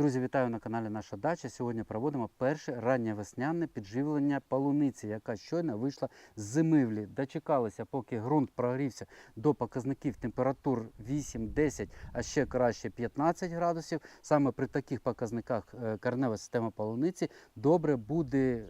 Друзі, вітаю на каналі Наша Дача. Сьогодні проводимо перше ранньовесняне підживлення полуниці, яка щойно вийшла з зимивлі. Дочекалися, поки ґрунт прогрівся до показників температур 8-10, а ще краще 15 градусів. Саме при таких показниках е, коренева система полуниці добре буде е,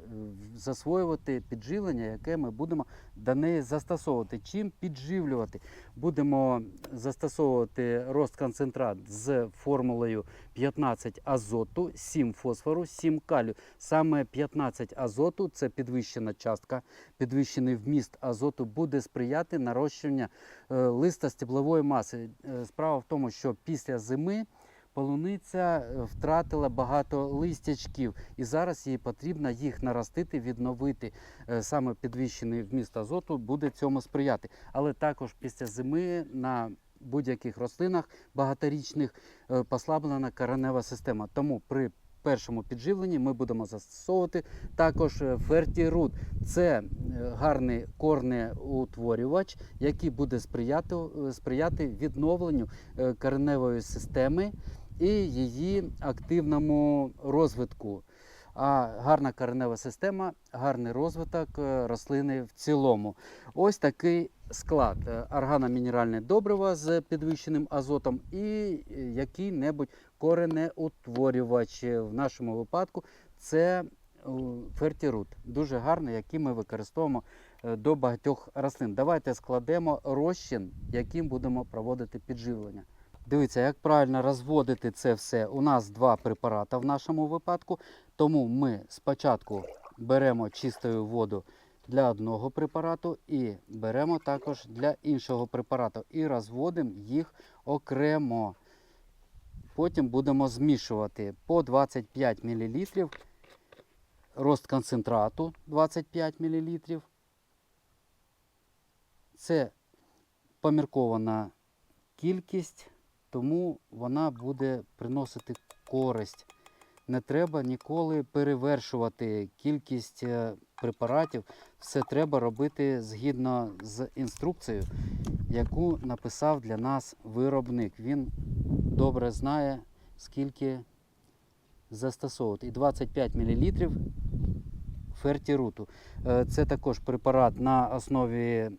засвоювати підживлення, яке ми будемо до неї застосовувати. Чим підживлювати? Будемо застосовувати рост концентрат з формулою 15 азоту, 7 фосфору, 7 калію. Саме 15 азоту це підвищена частка, підвищений вміст азоту буде сприяти нарощуванню е, листа стеблової маси. Е, Справа в тому, що після зими полуниця е, втратила багато листячків, і зараз їй потрібно їх наростити, відновити. Е, Саме підвищений вміст азоту буде цьому сприяти. Але також після зими на будь-яких рослинах багаторічних е, послаблена коренева система. Тому при першому підживленні ми будемо застосовувати також фертірут. Це гарний корнеутворювач, який буде сприяти, сприяти відновленню кореневої системи і її активному розвитку. А гарна коренева система, гарний розвиток е, рослини в цілому. Ось такий склад: Е, органомінеральне добриво з підвищеним азотом і е, який-небудь коренеутворювач. В нашому випадку це фертірут. Дуже гарний, який ми використовуємо до багатьох рослин. Давайте складемо розчин, яким будемо проводити підживлення. Дивіться, як правильно розводити це все. У нас два препарати в нашому випадку. Тому ми спочатку беремо чистою воду для одного препарату і беремо також для іншого препарату і розводимо їх окремо. Потім будемо змішувати по 25 мл рост концентрату 25 мл. Це поміркована кількість, тому вона буде приносити користь. Не треба ніколи перевершувати кількість е, препаратів. Все треба робити згідно з інструкцією, яку написав для нас виробник. Він добре знає, скільки застосовувати. І 25 мл фертіруту. Е, Це також препарат на основі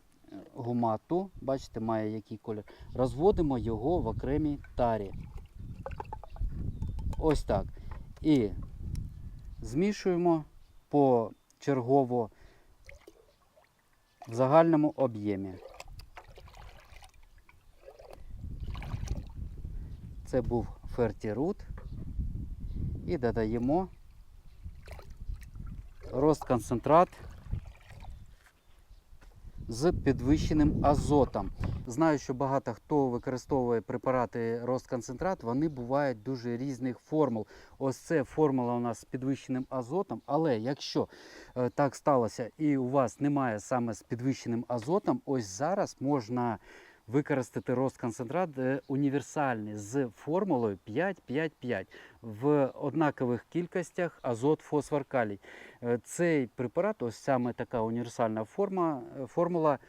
гумату. Бачите, має який колір. Розводимо його в окремій тарі. Ось так. І змішуємо почергово в загальному об'ємі. Це був фертірут. І додаємо рост концентрат з підвищеним азотом. Знаю, що багато хто використовує препарати розконцентрат, вони бувають дуже різних формул. Ось це формула у нас з підвищеним азотом. Але якщо е, так сталося і у вас немає саме з підвищеним азотом, ось зараз можна використати розконцентрат е, універсальний з формулою 5-5-5 в однакових кількостях азот, фосфор, калій. Е, Цей препарат, ось саме така універсальна форма, е, формула,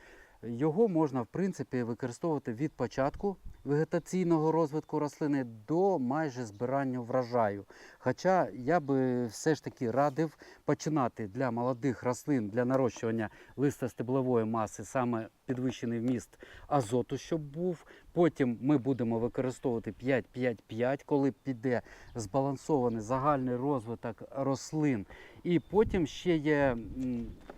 його можна в принципі використовувати від початку вегетаційного розвитку рослини до майже збирання врожаю. Хоча я би все ж таки радив починати для молодих рослин для нарощування листостеблової маси саме підвищений вміст азоту, щоб був. Потім ми будемо використовувати 5-5-5, коли піде збалансований загальний розвиток рослин. І потім ще є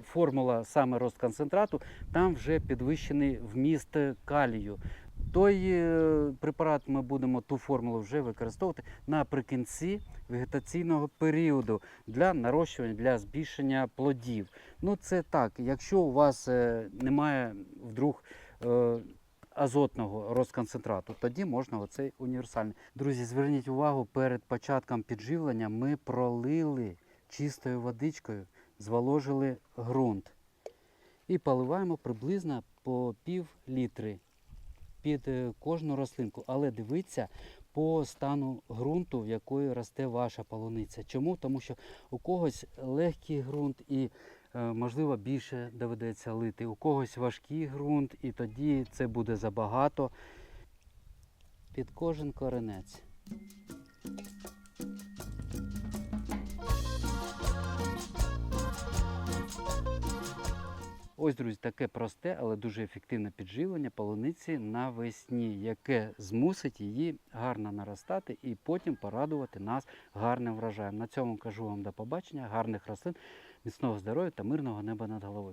формула саме розконцентрату, там вже підвищений вміст калію. Той е, препарат ми будемо ту формулу вже використовувати наприкінці вегетаційного періоду для нарощування, для збільшення плодів. Ну це так, якщо у вас е, немає вдруг е, азотного розконцентрату, тоді можна оцей універсальний. Друзі, зверніть увагу, перед початком підживлення ми пролили чистою водичкою, зволожили ґрунт і поливаємо приблизно по пів літри під е, кожну рослинку. Але дивіться по стану ґрунту, в якої росте ваша полуниця. Чому? Тому що у когось легкий ґрунт і е, можливо більше доведеться лити. У когось важкий ґрунт, і тоді це буде забагато. Під кожен коренець. Ось, друзі, таке просте, але дуже ефективне підживлення полуниці навесні, яке змусить її гарно наростати і потім порадувати нас гарним врожаєм. На цьому кажу вам до побачення, гарних рослин, міцного здоров'я та мирного неба над головою.